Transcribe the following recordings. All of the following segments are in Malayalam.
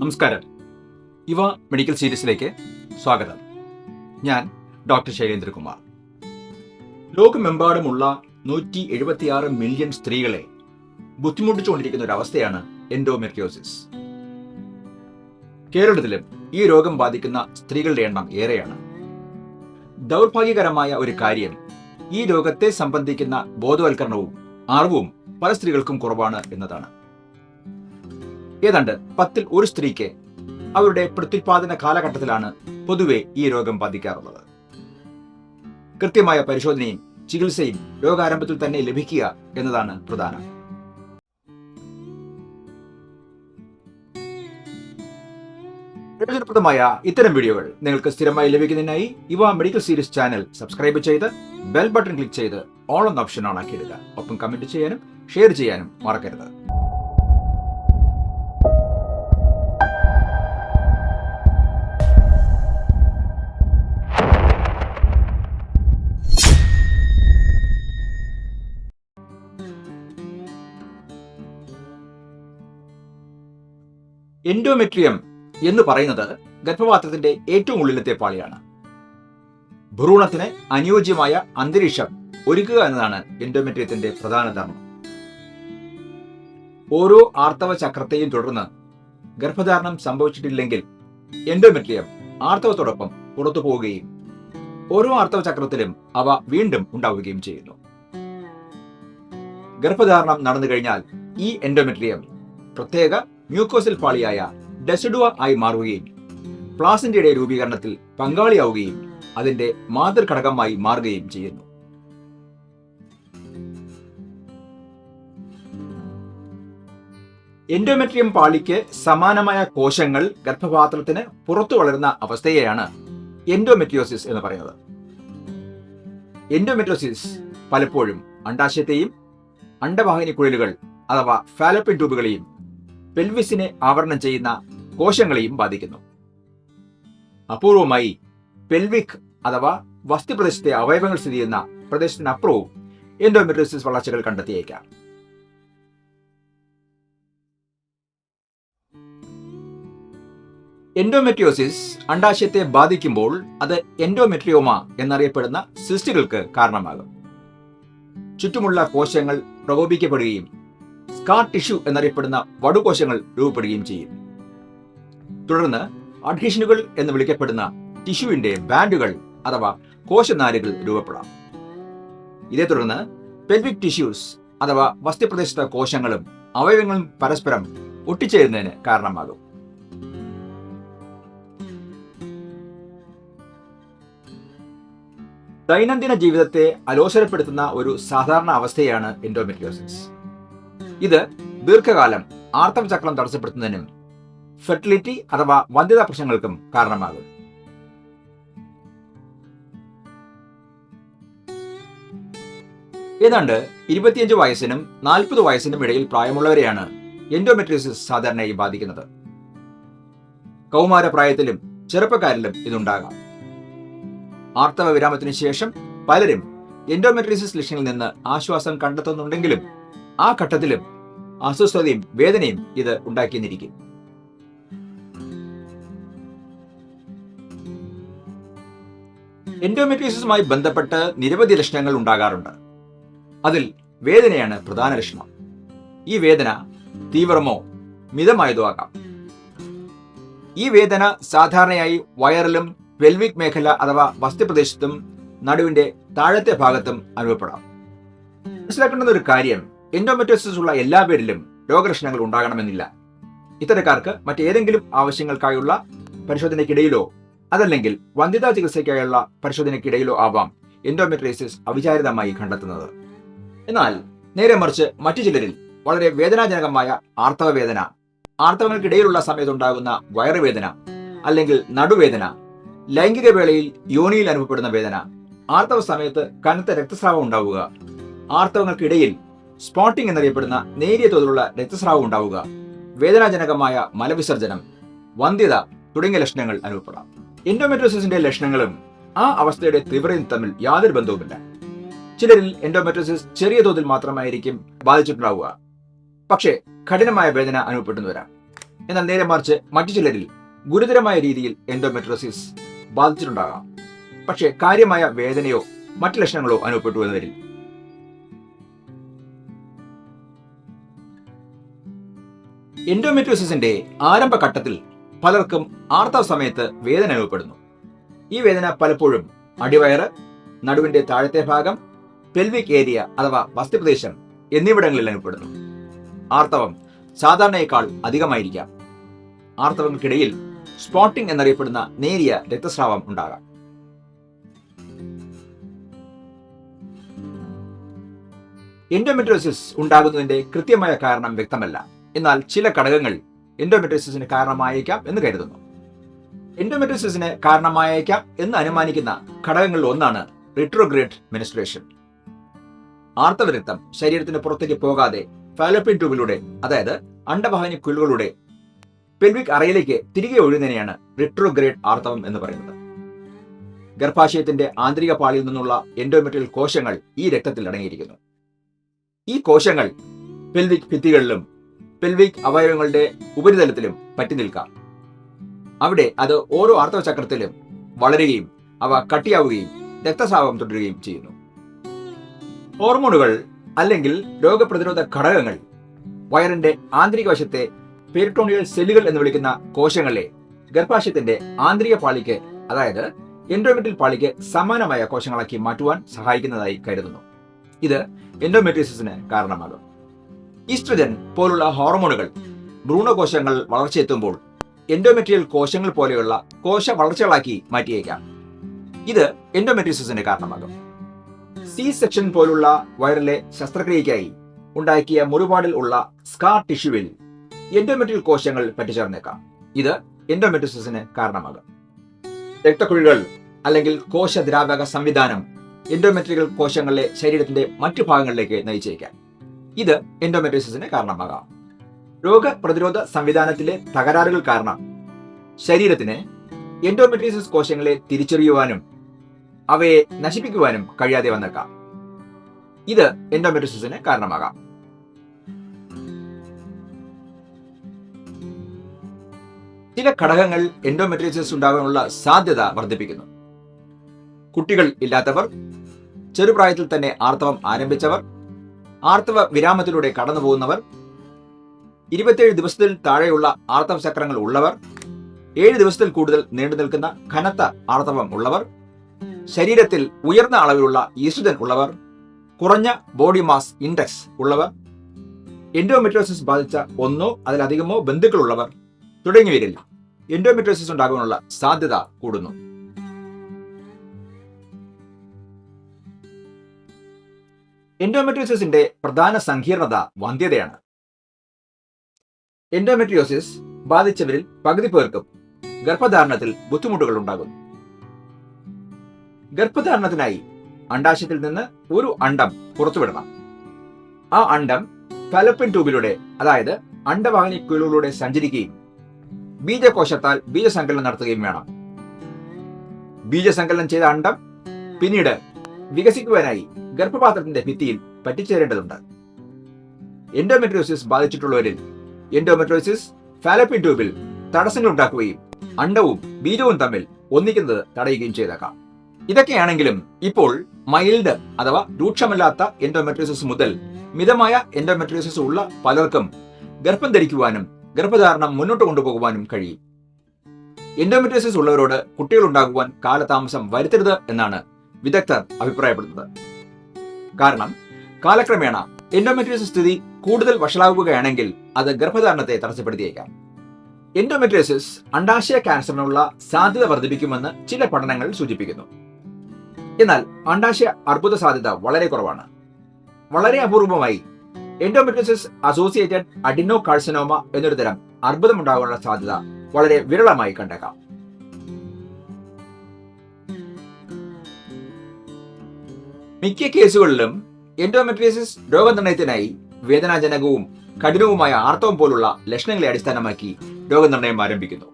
നമസ്കാരം. ഇവ മെഡിക്കൽ സീരീസിലേക്ക് സ്വാഗതം. ഞാൻ ഡോക്ടർ ശൈലേന്ദ്രകുമാർ. ലോകമെമ്പാടുമുള്ള നൂറ്റി എഴുപത്തിയാറ് മില്യൺ സ്ത്രീകളെ ബുദ്ധിമുട്ടിച്ചുകൊണ്ടിരിക്കുന്ന ഒരു അവസ്ഥയാണ് എൻഡോമെട്രിയോസിസ്. കേരളത്തിലും ഈ രോഗം ബാധിക്കുന്ന സ്ത്രീകളുടെ എണ്ണം ഏറെയാണ്. ദൗർഭാഗ്യകരമായ ഒരു കാര്യം ഈ രോഗത്തെ സംബന്ധിക്കുന്ന ബോധവൽക്കരണവും അറിവും പല സ്ത്രീകൾക്കും കുറവാണ് എന്നതാണ്. ഏതാണ്ട് പത്തിൽ ഒരു സ്ത്രീക്ക് അവരുടെ പ്രത്യുത്പാദന കാലഘട്ടത്തിലാണ് പൊതുവെ ഈ രോഗം ബാധിക്കാറുള്ളത്. കൃത്യമായ പരിശോധനയും ചികിത്സയും രോഗാരംഭത്തിൽ തന്നെ ലഭിക്കുക എന്നതാണ് പ്രധാനം. പ്രയോജനപ്രദമായ ഇത്തരം വീഡിയോകൾ നിങ്ങൾക്ക് സ്ഥിരമായി ലഭിക്കുന്നതിനായി ഇവ മെഡിക്കൽ സീരീസ് ചാനൽ സബ്സ്ക്രൈബ് ചെയ്ത് ബെൽ ബട്ടൺ ക്ലിക്ക് ചെയ്ത് ഓൾ എന്ന ഓപ്ഷൻ ഓൺ ആക്കിയിടുക. ഒപ്പം കമന്റ് ചെയ്യാനും ഷെയർ ചെയ്യാനും മറക്കരുത്. എൻഡോമെട്രിയം എന്ന് പറയുന്നത് ഗർഭപാത്രത്തിന്റെ ഏറ്റവും ഉള്ളിലത്തെ പാളിയാണ്. ഭ്രൂണത്തിന് അനുയോജ്യമായ അന്തരീക്ഷം ഒരുക്കുക എന്നതാണ് എൻഡോമെട്രിയത്തിന്റെ പ്രധാന ധർമ്മം. ഓരോ ആർത്തവ ചക്രത്തെയും തുടർന്ന് ഗർഭധാരണം സംഭവിച്ചിട്ടില്ലെങ്കിൽ എൻഡോമെട്രിയം ആർത്തവത്തോടൊപ്പം പുറത്തു പോവുകയും ഓരോ ആർത്തവ ചക്രത്തിലും അവ വീണ്ടും ഉണ്ടാവുകയും ചെയ്യുന്നു. ഗർഭധാരണം നടന്നു കഴിഞ്ഞാൽ ഈ എൻഡോമെട്രിയം പ്രത്യേക മ്യൂക്കോസിൽ പാളിയായ ഡെസിഡുവ ആയി മാറുകയും പ്ലാസിന്റയുടെ രൂപീകരണത്തിൽ പങ്കാളിയാവുകയും അതിന്റെ മാതൃഘടകമായി മാറുകയും ചെയ്യുന്നു. എൻഡോമെട്രിയം പാളിക്ക് സമാനമായ കോശങ്ങൾ ഗർഭപാത്രത്തിന് പുറത്തു വളരുന്ന അവസ്ഥയെയാണ് എൻഡോമെട്രിയോസിസ് എന്ന് പറയുന്നത്. എൻഡോമെട്രിയോസിസ് പലപ്പോഴും അണ്ടാശയത്തെയും അണ്ടവാഹിനി കുഴലുകൾ അഥവാ ഫാലപ്പിൻ ട്യൂബുകളെയും പെൽവിസിനെ ആവരണം ചെയ്യുന്ന കോശങ്ങളെയും ബാധിക്കുന്നു. അപൂർവമായി പെൽവിക് അഥവാ വസ്തുപ്രദേശത്തെ അവയവങ്ങൾ സ്ഥിതി ചെയ്യുന്ന പ്രദേശത്തിനപ്പുറവും എൻഡോമെട്രിയോസിസ് വളർച്ചകൾ കണ്ടെത്തിയേക്കാം. എൻഡോമെട്രിയോസിസ് അണ്ടാശയത്തെ ബാധിക്കുമ്പോൾ അത് എൻഡോമെട്രിയോമ എന്നറിയപ്പെടുന്ന സിസ്റ്റുകൾക്ക് കാരണമാകും. ചുറ്റുമുള്ള കോശങ്ങൾ പ്രകോപിക്കപ്പെടുകയും സ്കാർ ടിഷ്യൂ എന്നറിയപ്പെടുന്ന വടുകോശങ്ങൾ രൂപപ്പെടുകയും ചെയ്യും. തുടർന്ന് അഡ്ഹീഷനുകൾ എന്ന് വിളിക്കപ്പെടുന്ന ടിഷ്യൂവിന്റെ ബാൻഡുകൾ അഥവാ കോശനാരുകൾ രൂപപ്പെടാം. ഇതേ തുടർന്ന് പെൽവിക് ടിഷ്യൂസ് അഥവാ വസ്തുപ്രദേശത്തെ കോശങ്ങളും അവയവങ്ങളും പരസ്പരം ഒട്ടിച്ചേരുന്നതിന് കാരണമാകും. ദൈനംദിന ജീവിതത്തെ അലോസരപ്പെടുത്തുന്ന ഒരു സാധാരണ അവസ്ഥയാണ് എൻഡോമെട്രിയോസിസ് ഇത് ദീർഘകാലം ആർത്തവ ചക്രം തടസ്സപ്പെടുത്തുന്നതിനും ഫെർട്ടിലിറ്റി അഥവാ വന്ധ്യതാ പ്രശ്നങ്ങൾക്കും കാരണമാകും. ഏതാണ്ട് ഇരുപത്തിയഞ്ച് വയസ്സിനും നാൽപ്പത് വയസ്സിനും ഇടയിൽ പ്രായമുള്ളവരെയാണ് എൻഡോമെട്രിയോസിസ് സാധാരണയായി ബാധിക്കുന്നത്. കൗമാരപ്രായത്തിലും ചെറുപ്പക്കാരിലും ഇതുണ്ടാകാം. ആർത്തവ വിരാമത്തിന് ശേഷം പലരും എൻഡോമെട്രിയോസിസ് ലക്ഷ്യങ്ങളിൽ നിന്ന് ആശ്വാസം കണ്ടെത്തുന്നുണ്ടെങ്കിലും ആ ഘട്ടത്തിലും അസ്വസ്ഥതയും വേദനയും ഇത് ഉണ്ടാക്കിയെന്നിരിക്കും. എൻഡോമെട്രിയോസിസുമായി ബന്ധപ്പെട്ട് നിരവധി ലക്ഷണങ്ങൾ ഉണ്ടാകാറുണ്ട്. അതിൽ വേദനയാണ് പ്രധാന ലക്ഷണം. ഈ വേദന തീവ്രമോ മിതമായതോ ആകാം. ഈ വേദന സാധാരണയായി വയറിലും വെൽവിക് മേഖല അഥവാ വസ്തുപ്രദേശത്തും നടുവിന്റെ താഴത്തെ ഭാഗത്തും അനുഭവപ്പെടാം. മനസ്സിലാക്കേണ്ടുന്ന ഒരു കാര്യം എൻഡോമെട്രോസിസ് ഉള്ള എല്ലാ പേരിലും രോഗലക്ഷണങ്ങൾ ഉണ്ടാകണമെന്നില്ല. ഇത്തരക്കാർക്ക് മറ്റേതെങ്കിലും ആവശ്യങ്ങൾക്കായുള്ള പരിശോധനയ്ക്കിടയിലോ അതല്ലെങ്കിൽ വന്ധ്യതാ ചികിത്സയ്ക്കായുള്ള പരിശോധനയ്ക്കിടയിലോ ആവാം എൻഡോമെട്രിയസിസ് അവിചാരിതമായി കണ്ടെത്തുന്നത്. എന്നാൽ നേരെ മറിച്ച് മറ്റു ചിലരിൽ വളരെ വേദനാജനകമായ ആർത്തവവേദന ആർത്തവങ്ങൾക്കിടയിലുള്ള സമയത്തുണ്ടാകുന്ന വയറുവേദന അല്ലെങ്കിൽ നടുവേദന ലൈംഗിക വേളയിൽ യോനിയിൽ അനുഭവപ്പെടുന്ന വേദന ആർത്തവ സമയത്ത് കനത്ത രക്തസ്രാവം ഉണ്ടാവുക ആർത്തവങ്ങൾക്കിടയിൽ സ്പോട്ടിംഗ് എന്നറിയപ്പെടുന്ന നേരിയ തോതിലുള്ള രക്തസ്രാവം ഉണ്ടാവുക വേദനാജനകമായ മലവിസർജനം വന്ധ്യത തുടങ്ങിയ ലക്ഷണങ്ങൾ അനുഭവപ്പെടാം. എൻഡോമെട്രോസിസിന്റെ ലക്ഷണങ്ങളും ആ അവസ്ഥയുടെ തീവ്രതയും തമ്മിൽ യാതൊരു ബന്ധവുമില്ല. ചിലരിൽ എൻഡോമെട്രോസിസ് ചെറിയ തോതിൽ മാത്രമായിരിക്കും ബാധിച്ചിട്ടുണ്ടാവുക. പക്ഷേ കഠിനമായ വേദന അനുഭവപ്പെടുന്നു വരാം എന്നാൽ നേരെ മറിച്ച് മറ്റു ചിലരിൽ ഗുരുതരമായ രീതിയിൽ എൻഡോമെട്രോസിസ് ബാധിച്ചിട്ടുണ്ടാകാം. പക്ഷേ കാര്യമായ വേദനയോ മറ്റു ലക്ഷണങ്ങളോ അനുഭവപ്പെട്ടു എന്ന് വരില്ല എൻഡോമെട്രോസിസിന്റെ ആരംഭഘട്ടത്തിൽ പലർക്കും ആർത്തവ സമയത്ത് വേദന അനുഭവപ്പെടുന്നു. ഈ വേദന പലപ്പോഴും അടിവയറ് നടുവിന്റെ താഴത്തെ ഭാഗം പെൽവിക് ഏരിയ അഥവാ വസ്തുപ്രദേശം എന്നിവിടങ്ങളിൽ അനുഭവപ്പെടുന്നു. ആർത്തവം സാധാരണയേക്കാൾ അധികമായിരിക്കാം. ആർത്തവങ്ങൾക്കിടയിൽ സ്പോട്ടിംഗ് എന്നറിയപ്പെടുന്ന നേരിയ രക്തസ്രാവം ഉണ്ടാകാം. എൻഡോമെട്രോസിസ് ഉണ്ടാകുന്നതിന്റെ കൃത്യമായ കാരണം വ്യക്തമല്ല. എന്നാൽ ചില ഘടകങ്ങൾ എൻഡോമെട്രിസിന് കാരണമായേക്കാം എന്ന് കരുതുന്നു. എൻഡോമെട്രിസിന് കാരണമായേക്കാം എന്ന് അനുമാനിക്കുന്ന ഘടകങ്ങളിൽ ഒന്നാണ് റിട്രോഗ്രേഡ് മെനിസ്ട്രേഷൻ ആർത്തവരക്തം ശരീരത്തിന് പുറത്തേക്ക് പോകാതെ ഫാലോപ്പിൻ ട്യൂബിലൂടെ അതായത് അണ്ടവാഹിനി കുലുകളുടെ പെൽവിക് അറയിലേക്ക് തിരികെ ഒഴുകുന്നതിനെയാണ് റിട്രോഗ്രേഡ് ആർത്തവം എന്ന് പറയുന്നത്. ഗർഭാശയത്തിന്റെ ആന്തരിക പാളിയിൽ നിന്നുള്ള എൻഡോമെട്രിയൽ കോശങ്ങൾ ഈ രക്തത്തിൽ അടങ്ങിയിരിക്കുന്നു. ഈ കോശങ്ങൾ പെൽവിക് ഭിത്തികളിലും പെൽവിക് അവയവങ്ങളുടെ ഉപരിതലത്തിലും പറ്റി നിൽക്കാം. അവിടെ അത് ഓരോ ആർത്തവചക്രത്തിലും വളരുകയും അവ കട്ടിയാവുകയും രക്തസാവം തുടരുകയും ചെയ്യുന്നു. ഹോർമോണുകൾ അല്ലെങ്കിൽ രോഗപ്രതിരോധ ഘടകങ്ങൾ വയറിന്റെ ആന്തരിക വശത്തെ പെരിട്ടോണിയൽ സെല്ലുകൾ എന്ന് വിളിക്കുന്ന കോശങ്ങളെ ഗർഭാശയത്തിന്റെ ആന്തരിക പാളിക്ക് അതായത് എൻഡോമെട്രിയൽ പാളിക്ക് സമാനമായ കോശങ്ങളാക്കി മാറ്റുവാൻ സഹായിക്കുന്നതായി കരുതുന്നു. ഇത് എൻഡോമെട്രിയസിന് കാരണമാകും. ഈസ്ട്രജൻ പോലുള്ള ഹോർമോണുകൾ ഭ്രൂണകോശങ്ങൾ വളർച്ചയെത്തുമ്പോൾ എൻഡോമെട്രിയൽ കോശങ്ങൾ പോലെയുള്ള കോശ വളർച്ചകളാക്കി മാറ്റിയേക്കാം. ഇത് എൻഡോമെട്രിയസിന് കാരണമാകും. സി സെക്ഷൻ പോലുള്ള വയറിലെ ശസ്ത്രക്രിയയ്ക്കായി ഉണ്ടാക്കിയ മുറിപാടിൽ ഉള്ള സ്കാർ ടിഷ്യൂവിൽ എൻഡോമെട്രിയൽ കോശങ്ങൾ പറ്റിച്ചേർന്നേക്കാം. ഇത് എൻഡോമെട്രിസിന് കാരണമാകും. രക്തക്കുഴികൾ അല്ലെങ്കിൽ കോശദ്രാവക സംവിധാനം എൻഡോമെട്രിയൽ കോശങ്ങളെ ശരീരത്തിന്റെ മറ്റു ഭാഗങ്ങളിലേക്ക് നയിച്ചേക്കാം. ഇത് എൻഡോമെട്രിസിന് കാരണമാകാം. രോഗപ്രതിരോധ സംവിധാനത്തിലെ തകരാറുകൾ കാരണം ശരീരത്തിന് എൻഡോമെട്രിയസിസ് കോശങ്ങളെ തിരിച്ചറിയുവാനും അവയെ നശിപ്പിക്കുവാനും കഴിയാതെ വന്നേക്കാം. ഇത് എൻഡോമെട്രിസിന് കാരണമാകാം. ചില ഘടകങ്ങൾ എൻഡോമെട്രിയസിസ് ഉണ്ടാകാനുള്ള സാധ്യത വർദ്ധിപ്പിക്കുന്നു. കുട്ടികൾ ഇല്ലാത്തവർ ചെറുപ്രായത്തിൽ തന്നെ ആർത്തവം ആരംഭിച്ചവർ ആർത്തവ വിരാമത്തിലൂടെ കടന്നു പോകുന്നവർ ഇരുപത്തിയേഴ് ദിവസത്തിൽ താഴെയുള്ള ആർത്തവ ചക്രങ്ങൾ ഉള്ളവർ ഏഴ് ദിവസത്തിൽ കൂടുതൽ നീണ്ടു നിൽക്കുന്ന കനത്ത ആർത്തവം ഉള്ളവർ ശരീരത്തിൽ ഉയർന്ന അളവിലുള്ള ഈസ്ട്രജൻ ഉള്ളവർ കുറഞ്ഞ ബോഡി മാസ് ഇൻഡെക്സ് ഉള്ളവർ എൻഡോമെട്രോസിസ് ബാധിച്ച ഒന്നോ അതിലധികമോ ബന്ധുക്കളുള്ളവർ തുടങ്ങിയവരിൽ എൻഡോമെട്രോസിസ് ഉണ്ടാകാനുള്ള സാധ്യത കൂടുന്നു. എൻഡോമെട്രിയോസിന്റെ പ്രധാന സങ്കീർണത വന്ധ്യതയാണ്. എൻഡോമെട്രിയോസിസ് ബാധിച്ചവരിൽ പകുതി പേർക്കും ഗർഭധാരണത്തിൽ ബുദ്ധിമുട്ടുകൾ ഉണ്ടാകുന്നു. ഗർഭധാരണത്തിനായി അണ്ടാശയത്തിൽ നിന്ന് ഒരു അണ്ടം പുറത്തുവിടണം. ആ അണ്ടം ഫലപ്പിൻ ട്യൂബിലൂടെ അതായത് അണ്ടവാഹിനി കുയിലൂടെ സഞ്ചരിക്കുകയും ബീജകോശത്താൽ ബീജസങ്കലനം നടത്തുകയും വേണം. ബീജസങ്കലനം ചെയ്ത അണ്ടം പിന്നീട് വികസിക്കുവാനായി ഗർഭപാത്രത്തിന്റെ ഭിത്തിയിൽ പറ്റിച്ചേരേണ്ടതുണ്ട്. എൻഡോമെട്രോസിസ് ബാധിച്ചിട്ടുള്ളവരിൽ എൻഡോമെട്രോസിസ് ഫാലപ്പിൻ ട്യൂബിൽ തടസ്സങ്ങൾ ഉണ്ടാക്കുകയും അണ്ടവും ബീജവും തമ്മിൽ ഒന്നിക്കുന്നത് തടയുകയും ചെയ്തേക്കാം. ഇതൊക്കെയാണെങ്കിലും ഇപ്പോൾ മൈൽഡ് അഥവാ രൂക്ഷമല്ലാത്ത എൻഡോമെട്രോസിസ് മുതൽ മിതമായ എൻഡോമെട്രോസിസ് ഉള്ള പലർക്കും ഗർഭം ധരിക്കുവാനും ഗർഭധാരണം മുന്നോട്ട് കൊണ്ടുപോകുവാനും കഴിയും. എൻഡോമെട്രോസിസ് ഉള്ളവരോട് കുട്ടികൾ ഉണ്ടാകുവാൻ കാലതാമസം വരുത്തരുത് എന്നാണ് വിദഗ്ധർ അഭിപ്രായപ്പെടുന്നത്. കാരണം കാലക്രമേണ എൻഡോമെട്രിയോസിസ് സ്ഥിതി കൂടുതൽ വഷളാവുകയാണെങ്കിൽ അത് ഗർഭധാരണത്തെ തടസ്സപ്പെടുത്തിയേക്കാം. എൻഡോമെട്രിയോസിസ് അണ്ടാശയ ക്യാൻസറിനുള്ള സാധ്യത വർദ്ധിപ്പിക്കുമെന്ന് ചില പഠനങ്ങൾ സൂചിപ്പിക്കുന്നു. എന്നാൽ അണ്ടാശയ അർബുദ സാധ്യത വളരെ കുറവാണ്. വളരെ അപൂർവമായി എൻഡോമെട്രിയോസിസ് അസോസിയേറ്റഡ് അഡിനോ കാഴ്സനോമ എന്നൊരു തരം അർബുദമുണ്ടാകാനുള്ള സാധ്യത വളരെ വിരളമായി കണ്ടേക്കാം. മിക്ക കേസുകളിലും എൻഡോമെട്രിയസിസ് രോഗനിർണയത്തിനായി വേദനാജനകവും കഠിനവുമായ ആർത്തവം പോലുള്ള ലക്ഷണങ്ങളെ അടിസ്ഥാനമാക്കി രോഗനിർണയം ആരംഭിക്കുന്നു.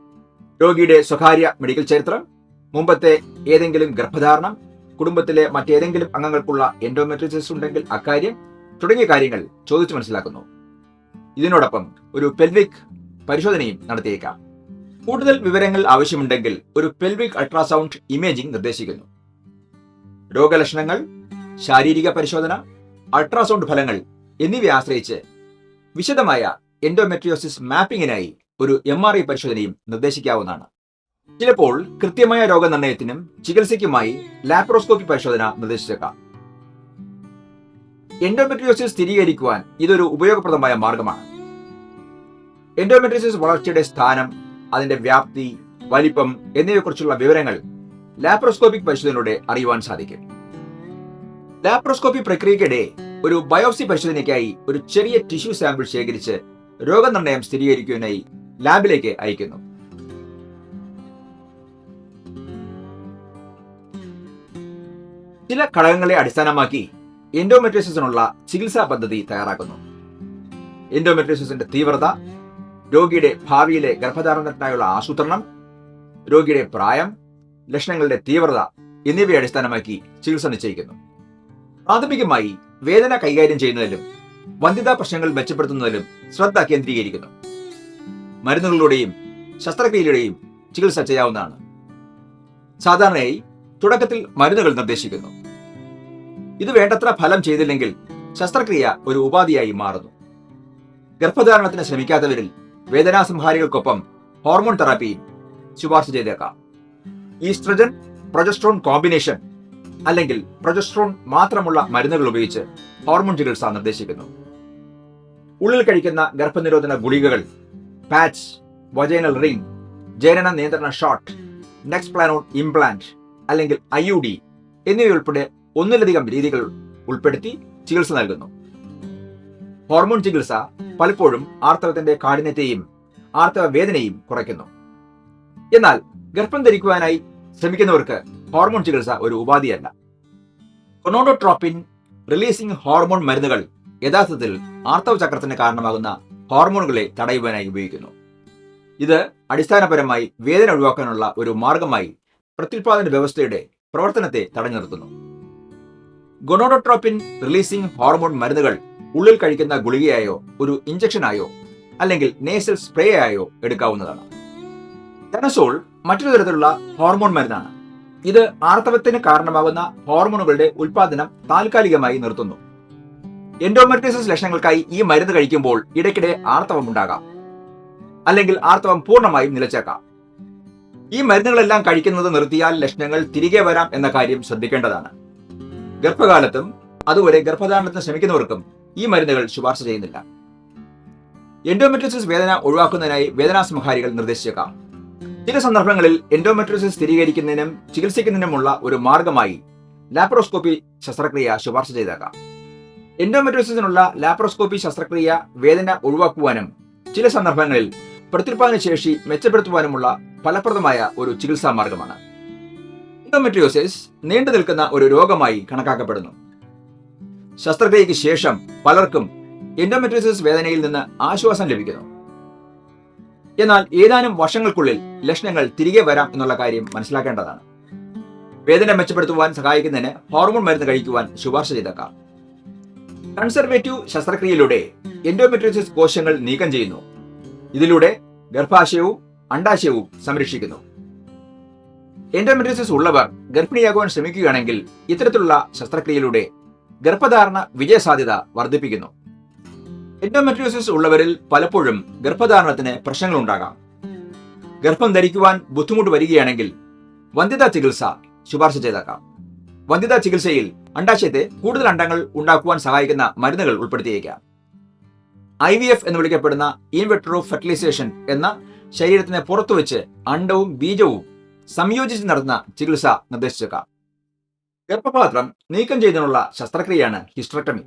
രോഗിയുടെ സ്വകാര്യ മെഡിക്കൽ ചരിത്രം മുമ്പത്തെ ഏതെങ്കിലും ഗർഭധാരണം കുടുംബത്തിലെ മറ്റേതെങ്കിലും അംഗങ്ങൾക്കുള്ള എൻഡോമെട്രിയസിസ് ഉണ്ടെങ്കിൽ അക്കാര്യം തുടങ്ങിയ കാര്യങ്ങൾ ചോദിച്ചു മനസ്സിലാക്കുന്നു. ഇതിനോടൊപ്പം ഒരു പെൽവിക് പരിശോധനയും നടത്തിയേക്കാം. കൂടുതൽ വിവരങ്ങൾ ആവശ്യമുണ്ടെങ്കിൽ ഒരു പെൽവിക് അൾട്രാസൗണ്ട് ഇമേജിംഗ് നിർദ്ദേശിക്കുന്നു. രോഗലക്ഷണങ്ങൾ ശാരീരിക പരിശോധന അൾട്രാസൗണ്ട് ഫലങ്ങൾ എന്നിവയെ ആശ്രയിച്ച് വിശദമായ എൻഡോമെട്രിയോസിസ് മാപ്പിംഗിനായി ഒരു എം ആർ ഐ പരിശോധനയും നിർദ്ദേശിക്കാവുന്നതാണ്. ചിലപ്പോൾ കൃത്യമായ രോഗനിർണയത്തിനും ചികിത്സയ്ക്കുമായി ലാപ്രോസ്കോപ്പി പരിശോധന നിർദ്ദേശിച്ചേക്കാം. എൻഡോമെട്രിയോസിസ് സ്ഥിരീകരിക്കുവാൻ ഇതൊരു ഉപയോഗപ്രദമായ മാർഗമാണ്. എൻഡോമെട്രിയോസിസ് വളർച്ചയുടെ സ്ഥാനം അതിന്റെ വ്യാപ്തി വലിപ്പം എന്നിവയെക്കുറിച്ചുള്ള വിവരങ്ങൾ ലാപ്രോസ്കോപ്പിക് പരിശോധനയിലൂടെ അറിയുവാൻ സാധിക്കും. ലാപ്രോസ്കോപ്പി പ്രക്രിയക്കിടെ ഒരു ബയോപ്സി പരിശോധനയ്ക്കായി ഒരു ചെറിയ ടിഷ്യൂ സാമ്പിൾ ശേഖരിച്ച് രോഗനിർണയം സ്ഥിരീകരിക്കുന്നതിനായി ലാബിലേക്ക് അയക്കുന്നു. ചില ഘടകങ്ങളെ അടിസ്ഥാനമാക്കി എൻഡോമെട്രിയസിനുള്ള ചികിത്സാ പദ്ധതി തയ്യാറാക്കുന്നു. എൻഡോമെട്രിയോസിസിന്റെ തീവ്രത രോഗിയുടെ ഭാവിയിലെ ഗർഭധാരണത്തിനായുള്ള ആസൂത്രണം രോഗിയുടെ പ്രായം ലക്ഷണങ്ങളുടെ തീവ്രത എന്നിവയെ അടിസ്ഥാനമാക്കി ചികിത്സ നിശ്ചയിക്കുന്നു. പ്രാഥമികമായി വേദന കൈകാര്യം ചെയ്യുന്നതിലും വന്ധ്യതാ പ്രശ്നങ്ങൾ മെച്ചപ്പെടുത്തുന്നതിലും ശ്രദ്ധ കേന്ദ്രീകരിക്കുന്നു. മരുന്നുകളിലൂടെയും ശസ്ത്രക്രിയയിലൂടെയും ചികിത്സ ചെയ്യാവുന്നതാണ്. സാധാരണയായി തുടക്കത്തിൽ മരുന്നുകൾ നിർദ്ദേശിക്കുന്നു. ഇത് വേണ്ടത്ര ഫലം ചെയ്തില്ലെങ്കിൽ ശസ്ത്രക്രിയ ഒരു ഉപാധിയായി മാറുന്നു. ഗർഭധാരണത്തിന് ശ്രമിക്കാത്തവരിൽ വേദനാസംഹാരികൾക്കൊപ്പം ഹോർമോൺ തെറാപ്പിയും ശുപാർശ ചെയ്തേക്കാം. ഈസ്ട്രജൻ പ്രൊജസ്ട്രോൺ കോമ്പിനേഷൻ അല്ലെങ്കിൽ പ്രൊജസ്ട്രോൺ മാത്രമുള്ള മരുന്നുകൾ ഉപയോഗിച്ച് ഹോർമോൺ ചികിത്സ നിർദ്ദേശിക്കുന്നു. ഉള്ളിൽ കഴിക്കുന്ന ഗർഭനിരോധന ഗുളികകൾ പാച്ച് വജൈനൽ റിംഗ് ജനന നിയന്ത്രണ ഷോട്ട് നെക്സ്റ്റ് പ്ലാനോൺ ഇംപ്ലാന്റ് അല്ലെങ്കിൽ ഐ യു ഡി എന്നിവയുൾപ്പെടെ ഒന്നിലധികം രീതികൾ ഉൾപ്പെടുത്തി ചികിത്സ നൽകുന്നു. ഹോർമോൺ ചികിത്സ പലപ്പോഴും ആർത്തവത്തിന്റെ കാഠിന്യത്തെയും ആർത്തവ വേദനയും കുറയ്ക്കുന്നു. എന്നാൽ ഗർഭം ധരിക്കുവാനായി ശ്രമിക്കുന്നവർക്ക് ഹോർമോൺ ചികിത്സ ഒരു ഉപാധിയല്ല. കൊണോഡോട്രോപ്പിൻ റിലീസിംഗ് ഹോർമോൺ മരുന്നുകൾ യഥാർത്ഥത്തിൽ ആർത്തവ ചക്രത്തിന് കാരണമാകുന്ന ഹോർമോണുകളെ തടയുവാനായി ഉപയോഗിക്കുന്നു. ഇത് അടിസ്ഥാനപരമായി വേദന ഒഴിവാക്കാനുള്ള ഒരു മാർഗമായി പ്രത്യുൽപാദന വ്യവസ്ഥയുടെ പ്രവർത്തനത്തെ തടഞ്ഞു നിർത്തുന്നു. ഗൊണോഡോട്രോപ്പിൻ റിലീസിംഗ് ഹോർമോൺ മരുന്നുകൾ ഉള്ളിൽ കഴിക്കുന്ന ഗുളികയായോ ഒരു ഇഞ്ചക്ഷനായോ അല്ലെങ്കിൽ നേസൽ സ്പ്രേ ആയോ എടുക്കാവുന്നതാണ്. ടെനസോൾ മറ്റൊരു തരത്തിലുള്ള ഹോർമോൺ മരുന്നാണ്. ഇത് ആർത്തവത്തിന് കാരണമാകുന്ന ഹോർമോണുകളുടെ ഉൽപാദനം താൽക്കാലികമായി നിർത്തുന്നു. എൻഡോമെട്രിസിസ് ലക്ഷണങ്ങൾക്കായി ഈ മരുന്ന് കഴിക്കുമ്പോൾ ഇടയ്ക്കിടെ ആർത്തവം ഉണ്ടാകാം അല്ലെങ്കിൽ ആർത്തവം പൂർണമായും നിലച്ചേക്കാം. ഈ മരുന്നുകളെല്ലാം കഴിക്കുന്നത് നിർത്തിയാൽ ലക്ഷണങ്ങൾ തിരികെ വരാം എന്ന കാര്യം ശ്രദ്ധിക്കേണ്ടതാണ്. ഗർഭകാലത്തും അതുവരെ ഗർഭധാരണത്തിന് ശ്രമിക്കുന്നവർക്കും ഈ മരുന്നുകൾ ശുപാർശ ചെയ്യുന്നില്ല. എൻഡോമെട്രിസിസ് വേദന ഒഴിവാക്കുന്നതിനായി വേദനാസംഹാരികൾ നിർദ്ദേശിച്ചേക്കാം. ചില സന്ദർഭങ്ങളിൽ എൻഡോമെട്രോസിസ് സ്ഥിരീകരിക്കുന്നതിനും ചികിത്സിക്കുന്നതിനുമുള്ള ഒരു മാർഗമായി ലാപ്രോസ്കോപ്പി ശസ്ത്രക്രിയ ശുപാർശ ചെയ്തേക്കാം. എൻഡോമെട്രോസിസിനുള്ള ലാപ്രോസ്കോപ്പി ശസ്ത്രക്രിയ വേദന ഒഴിവാക്കുവാനും ചില സന്ദർഭങ്ങളിൽ പ്രത്യുൽപാദന ശേഷി മെച്ചപ്പെടുത്തുവാനുമുള്ള ഫലപ്രദമായ ഒരു ചികിത്സാ മാർഗമാണ്. എൻഡോമെട്രിയോസിസ് നീണ്ടു നിൽക്കുന്ന ഒരു രോഗമായി കണക്കാക്കപ്പെടുന്നു. ശസ്ത്രക്രിയയ്ക്ക് ശേഷം പലർക്കും എൻഡോമെട്രിയോസിസ് വേദനയിൽ നിന്ന് ആശ്വാസം ലഭിക്കുന്നു. എന്നാൽ ഏതാനും വർഷങ്ങൾക്കുള്ളിൽ ലക്ഷണങ്ങൾ തിരികെ വരാം എന്നുള്ള കാര്യം മനസ്സിലാക്കേണ്ടതാണ്. വേദന മെച്ചപ്പെടുത്തുവാൻ സഹായിക്കുന്നതിന് ഹോർമോൺ മരുന്ന് കഴിക്കുവാൻ ശുപാർശ ചെയ്തേക്കാം. കൺസർവേറ്റീവ് ശസ്ത്രക്രിയയിലൂടെ എൻഡോമെട്രിയോസിസ് കോശങ്ങൾ നീക്കം ചെയ്യുന്നു. ഇതിലൂടെ ഗർഭാശയവും അണ്ടാശയവും സംരക്ഷിക്കുന്നു. എൻഡോമെട്രിയോസിസ് ഉള്ളവർ ഗർഭിണിയാകുവാൻ ശ്രമിക്കുകയാണെങ്കിൽ ഇത്തരത്തിലുള്ള ശസ്ത്രക്രിയയിലൂടെ ഗർഭധാരണ വിജയസാധ്യത വർദ്ധിപ്പിക്കുന്നു. എൻഡോമെട്രിയോസിസ് ഉള്ളവരിൽ പലപ്പോഴും ഗർഭധാരണത്തിന് പ്രശ്നങ്ങൾ ഉണ്ടാകാം ഗർഭം ധരിക്കുവാൻ ബുദ്ധിമുട്ട് വരികയാണെങ്കിൽ വന്ധ്യതാ ചികിത്സ ശുപാർശ ചെയ്തേക്കാം. വന്ധ്യതാ ചികിത്സയിൽ അണ്ടാശയത്തെ കൂടുതൽ അണ്ടങ്ങൾ ഉണ്ടാക്കുവാൻ സഹായിക്കുന്ന മരുന്നുകൾ ഉൾപ്പെടുത്തിയേക്കാം. ഐ വി എഫ് എന്ന് വിളിക്കപ്പെടുന്ന ഇൻവെട്രോ ഫെർട്ടിലൈസേഷൻ എന്ന ശരീരത്തിന് പുറത്തുവെച്ച് അണ്ടവും ബീജവും സംയോജിച്ച് നടത്തുന്ന ചികിത്സ നിർദ്ദേശിച്ചേക്കാം. ഗർഭപാത്രം നീക്കം ചെയ്യുന്നതിനുള്ള ശസ്ത്രക്രിയയാണ് ഹിസ്ട്രക്ടമി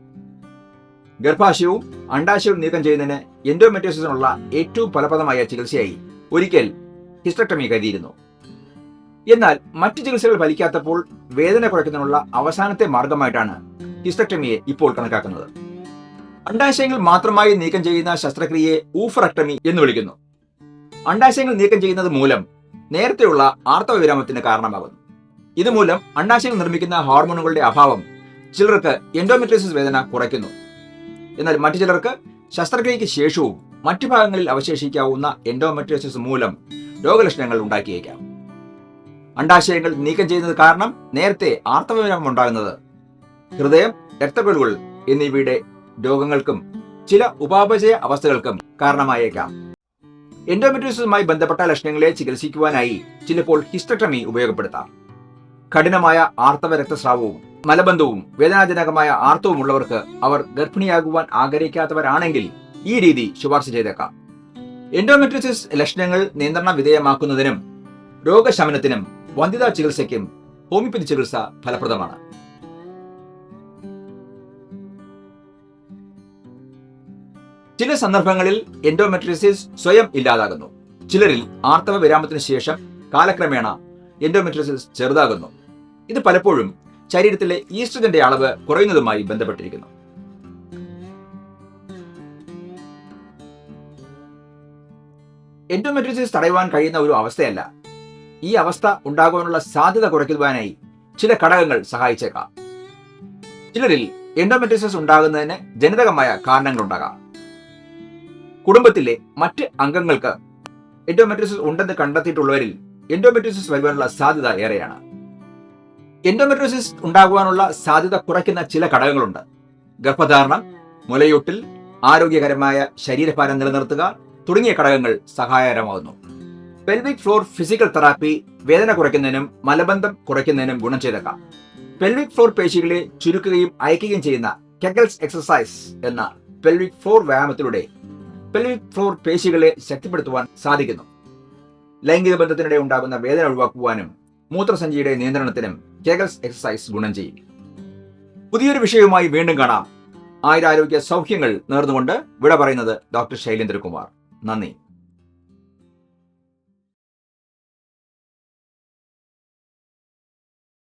ഗർഭാശയവും അണ്ടാശയവും നീക്കം ചെയ്യുന്നതിന് എൻഡോമെറ്റോസിനുള്ള ഏറ്റവും ഫലപ്രദമായ ചികിത്സയായി ഒരിക്കൽ ഹിസ്റ്റക്ടമി കരുതിയിരുന്നു. എന്നാൽ മറ്റു ചികിത്സകൾ ഫലിക്കാത്തപ്പോൾ വേദന കുറയ്ക്കുന്നതിനുള്ള അവസാനത്തെ മാർഗമായിട്ടാണ് ഹിസ്റ്റക്ടമിയെ ഇപ്പോൾ കണക്കാക്കുന്നത്. അണ്ടാശയങ്ങൾ മാത്രമായി നീക്കം ചെയ്യുന്ന ശസ്ത്രക്രിയയെ ഊഫറക്ടമി എന്ന് വിളിക്കുന്നു. അണ്ടാശയങ്ങൾ നീക്കം ചെയ്യുന്നത് മൂലം നേരത്തെയുള്ള ആർത്തവ വിരാമത്തിന് കാരണമാകുന്നു. ഇതുമൂലം അണ്ടാശയങ്ങൾ നിർമ്മിക്കുന്ന ഹോർമോണുകളുടെ അഭാവം ചിലർക്ക് എൻഡോമെട്രിസിസ് വേദന കുറയ്ക്കുന്നു. എന്നാൽ മറ്റു ചിലർക്ക് ശസ്ത്രക്രിയയ്ക്ക് ശേഷവും മറ്റു ഭാഗങ്ങളിൽ അവശേഷിക്കാവുന്ന എൻഡോമെട്രിയോസിസ് മൂലം രോഗലക്ഷണങ്ങൾ ഉണ്ടാക്കിയേക്കാം. അണ്ടാശയങ്ങൾ നീക്കം ചെയ്യുന്നത് കാരണം നേരത്തെ ആർത്തവവിരാമം ഉണ്ടാകുന്നത് ഹൃദയം രക്തക്കൊഴുകൾ എന്നിവയുടെ രോഗങ്ങൾക്കും ചില ഉപാപചയ അവസ്ഥകൾക്കും കാരണമായേക്കാം. എൻഡോമെട്രിയോസിസുമായി ബന്ധപ്പെട്ട ലക്ഷണങ്ങളെ ചികിത്സിക്കുവാനായി ചിലപ്പോൾ ഹിസ്റ്റക്ടമി ഉപയോഗപ്പെടുത്താം. കഠിനമായ ആർത്തവ രക്തസ്രാവവും മലബന്ധവും വേദനാജനകമായ ആർത്തവും ഉള്ളവർക്ക് അവർ ഗർഭിണിയാകുവാൻ ആഗ്രഹിക്കാത്തവരാണെങ്കിൽ ഈ രീതി ശുപാർശ ചെയ്തേക്കാം. എൻഡോമെട്രിസിസ് ലക്ഷണങ്ങൾ നിയന്ത്രണ വിധേയമാക്കുന്നതിനും രോഗശമനത്തിനും വന്ധ്യതാ ചികിത്സയ്ക്കും ഹോമിയോപ്പതി ചികിത്സ ഫലപ്രദമാണ്. ചില സന്ദർഭങ്ങളിൽ എൻഡോമെട്രിസിസ് സ്വയം ഇല്ലാതാകുന്നു. ചിലരിൽ ആർത്തവ വിരാമത്തിന് ശേഷം കാലക്രമേണ എൻഡോമെട്രിസിസ് ചെറുതാകുന്നു. ഇത് പലപ്പോഴും ശരീരത്തിലെ ഈസ്ട്രജന്റെ അളവ് കുറയുന്നതുമായി ബന്ധപ്പെട്ടിരിക്കുന്നു. എൻഡോമെട്രിസിസ് തടയുവാൻ കഴിയുന്ന ഒരു അവസ്ഥയല്ല. ഈ അവസ്ഥ ഉണ്ടാകുവാനുള്ള സാധ്യത കുറയ്ക്കുവാനായി ചില ഘടകങ്ങൾ സഹായിച്ചേക്കാം. ചിലരിൽ എൻഡോമെട്രിസിസ് ഉണ്ടാകുന്നതിന് ജനിതകമായ കാരണങ്ങളുണ്ടാകാം. കുടുംബത്തിലെ മറ്റ് അംഗങ്ങൾക്ക് എൻഡോമെട്രിസിസ് ഉണ്ടെന്ന് കണ്ടെത്തിയിട്ടുള്ളവരിൽ എൻഡോമെട്രിസിസ് വരുവാനുള്ള സാധ്യത ഏറെയാണ്. എൻഡോമെട്രിയോസിസ് ഉണ്ടാകുവാനുള്ള സാധ്യത കുറയ്ക്കുന്ന ചില ഘടകങ്ങളുണ്ട്. ഗർഭധാരണം മുലയൂട്ടിൽ ആരോഗ്യകരമായ ശരീരഭാരം നിലനിർത്തുക തുടങ്ങിയ ഘടകങ്ങൾ സഹായകരമാകുന്നു. പെൽവിക് ഫ്ലോർ ഫിസിക്കൽ തെറാപ്പി വേദന കുറയ്ക്കുന്നതിനും മലബന്ധം കുറയ്ക്കുന്നതിനും ഗുണം ചെയ്തേക്കാം. പെൽവിക് ഫ്ലോർ പേശികളെ ചുരുക്കുകയും അയക്കുകയും ചെയ്യുന്ന കെഗൽസ് എക്സസൈസ് എന്ന പെൽവിക് ഫ്ലോർ വ്യായാമത്തിലൂടെ പെൽവിക് ഫ്ലോർ പേശികളെ ശക്തിപ്പെടുത്തുവാൻ സാധിക്കുന്നു. ലൈംഗിക ബന്ധത്തിനിടെ ഉണ്ടാകുന്ന വേദന ഒഴിവാക്കുവാനും മൂത്രസഞ്ചിയുടെ നിയന്ത്രണത്തിനും കെഗൽസ് എക്സസൈസ് ഗുണം ചെയ്യും. പുതിയൊരു വിഷയവുമായി വീണ്ടും കാണാം. ആയുരാരോഗ്യ സൗഖ്യങ്ങൾ നേർന്നുകൊണ്ട് വിട പറയുന്നത് ഡോക്ടർ ശൈലേന്ദ്രകുമാർ. നന്ദി.